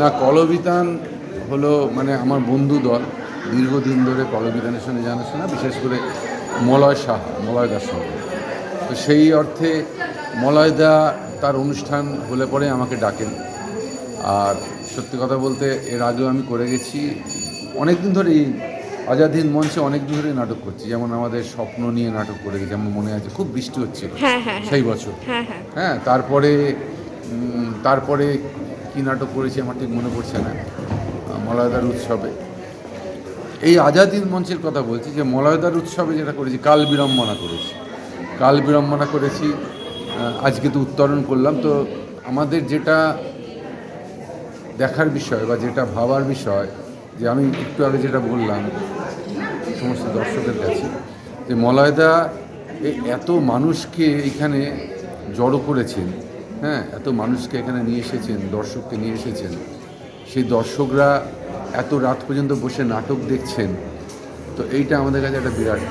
না কলবিতান হলো মানে আমার বন্ধু দল। দীর্ঘদিন ধরে কলবিতানের সঙ্গে জানাশোনা বিশেষ করে মলয় শাহ মলয়দার সঙ্গে। তো সেই অর্থে মলয়দা তার অনুষ্ঠান হলে পরে আমাকে ডাকেন। আর সত্যি কথা বলতে এর আগেও আমি করে গেছি। অনেক দিন ধরেই আজাদিন মঞ্চে অনেক দিন ধরে নাটক করছি। যেমন আমাদের স্বপ্ন নিয়ে নাটক করে গেছি আমার মনে আছে খুব বৃষ্টি হচ্ছিল হ্যাঁ হ্যাঁ হ্যাঁ। সেই বছর। হ্যাঁ তারপরে তারপরে কি নাটক করেছি আমার ঠিক মনে পড়ছে না মলয়দার উৎসবে। এই আজাদিন মঞ্চের কথা বলছি যে মলয়দার উৎসবে যেটা করেছি, কাল বিড়ম্বনা করেছি। কাল বিড়ম্বনা করেছি আজকে তো উত্তরণ করলাম। তো আমাদের যেটা দেখার বিষয় বা যেটা ভাবার বিষয়, যে আমি একটু আগে যেটা বললাম সমস্ত দর্শকের কাছে, যে মলয়দা এত মানুষকে এখানে জড়ো করেছেন হ্যাঁ এত মানুষকে এখানে নিয়ে এসেছেন, দর্শককে নিয়ে এসেছেন। সেই দর্শকরা এত রাত পর্যন্ত বসে নাটক দেখছেন, তো এইটা আমাদের কাছে একটা বিরাট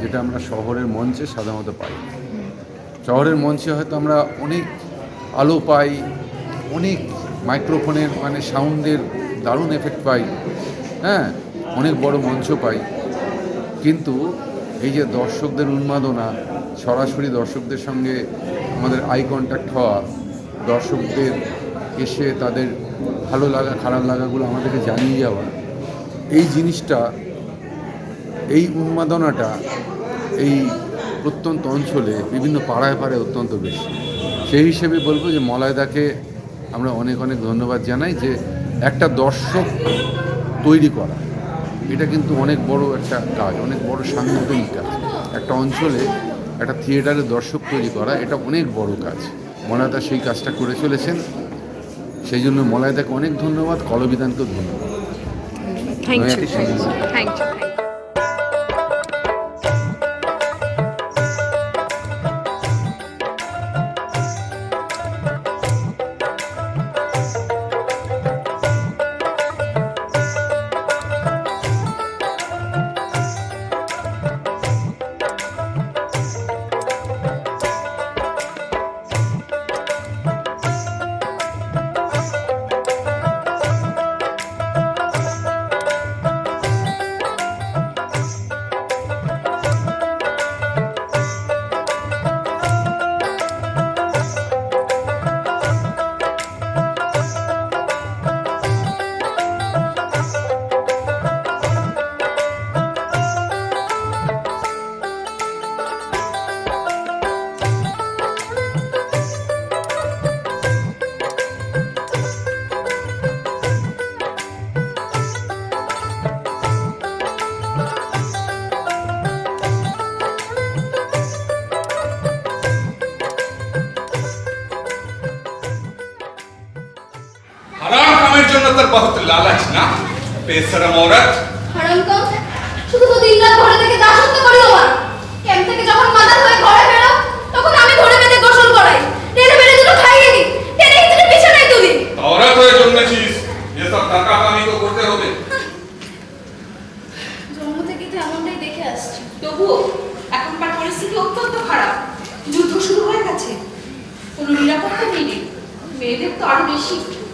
যেটা আমরা শহরের মঞ্চে সাধারণত পাই। শহরের মঞ্চে হয়তো আমরা অনেক আলো পাই, অনেক মাইক্রোফোনের মানে সাউন্ডের দারুণ এফেক্ট পাই হ্যাঁ অনেক বড় মঞ্চ পাই। কিন্তু এই যে দর্শকদের উন্মাদনা, সরাসরি দর্শকদের সঙ্গে আমাদের আই কন্ট্যাক্ট হওয়া দর্শকদের এসে তাদের ভালো লাগা, খারাপ লাগাগুলো আমাদেরকে জানিয়ে যাওয়া, এই জিনিসটা, এই উন্মাদনাটা এই প্রত্যন্ত অঞ্চলে, বিভিন্ন পাড়ায় পাড়ায় অত্যন্ত বেশি। সেই হিসেবে বলব যে মলয়দাকে আমরা অনেক অনেক ধন্যবাদ জানাই যে একটা দর্শক তৈরি করা। এটা কিন্তু অনেক বড় একটা কাজ, অনেক বড় সাংগঠনিক কাজ। একটা অঞ্চলে একটা থিয়েটারে দর্শক তৈরি করা এটা অনেক বড় কাজ। মলায়দা সেই কাজটা করে চলেছেন। সেই জন্য মলায়দাকে অনেক ধন্যবাদ কলবিদানকেও ধন্যবাদ। থ্যাংক ইউ কামের জন্য তোর বহুত লালাচ না বেসরম औरत হারাম তো শুধু তো দিন রাত ঘরে থেকে দাসত্ব করি আমার ক্যাম্প থেকে যখন মাথা হয়ে ঘরে ফেরো তখন আমি ধরে বেঁধে গোসল করাই টেনে বেড়ে দুটো খাইয়ে দিই টেনে হিচড়ে বিছানায় তুলি औरत হয়ে জন্মেছিস এসব টাকা কামি তো করতে হবে জন্ম থেকে তো এমনটাই দেখে আসছি তবুও এখনকার পরিস্থিতি অত্যন্ত খারাপ যুদ্ধ শুরু হয়ে গেছে কোনো নিরাপত্তা নেই রে। মেয়েদের তো আরো বেশি ওসব ভেবে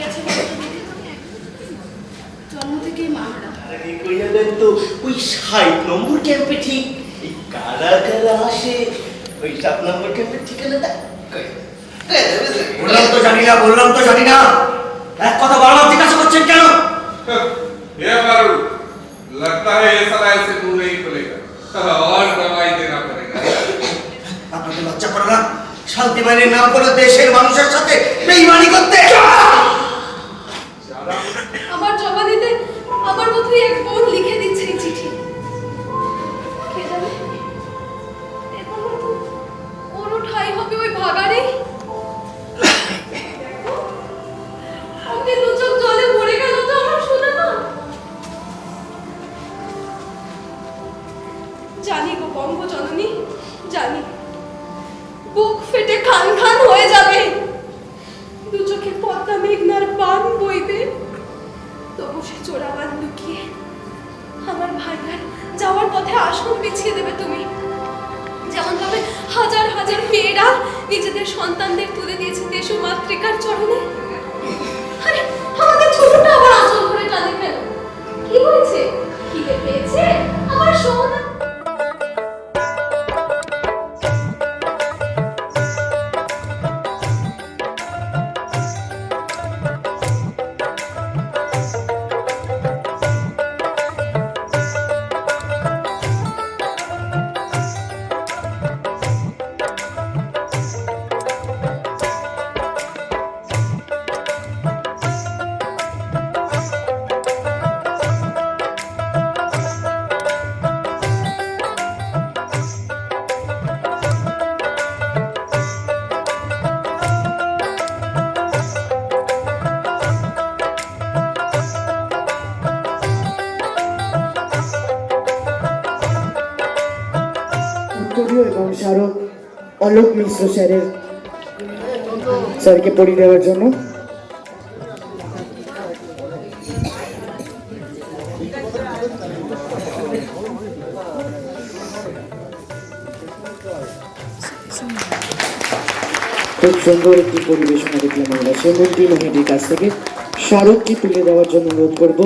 আর আমার লাভ কি আছে বলো তো দিদি? জন্ম থেকেই মাহারা আরে কই যাবেন তো ওই ষাট নম্বর ক্যাম্পে ঠিক এই কারা কারা আসে ওই সাত নম্বর ক্যাম্পের ঠিকানাটা কই? কই যাবে রে? বললাম তো জানি না বললাম তো জানি না এক কথা বারবার জিজ্ঞাসা করছেন কেন ये फारूक लगता है ये साला ऐसे मुंह नहीं खुलेगा और दवाई देना पड़ेगा আপনাকে লজ্জা করো না শান্তি বাহিনীর নাম করে দেশের মানুষের সাথে বেইমানি করতে আমার জমা দিতে আমার মতোই এক বোন লিখে দিচ্ছে। বসে চোরাবান লুকিয়ে। আমার ভাইয়ার যাওয়ার পথে আসন বিছিয়ে দেবে তুমি। যেমন ভাবে হাজার হাজার মেয়েরা নিজেদের সন্তানদের তুলে দিয়েছে দেশ মাতৃকার চরণে। আমাদের ছোটটা আবার আচল করে টানে কি হয়েছে? খিদে পেয়েছে? আমার স্মারক অলোক মিশ্র স্যারের স্যারকে পড়িয়ে দেওয়ার জন্য। খুব সুন্দর একটি পরিবেশনা দেখলাম আমরা। সেমন্তি মেহেদির কাছ থেকে স্মারকটি তুলে দেওয়ার জন্য অনুরোধ করব।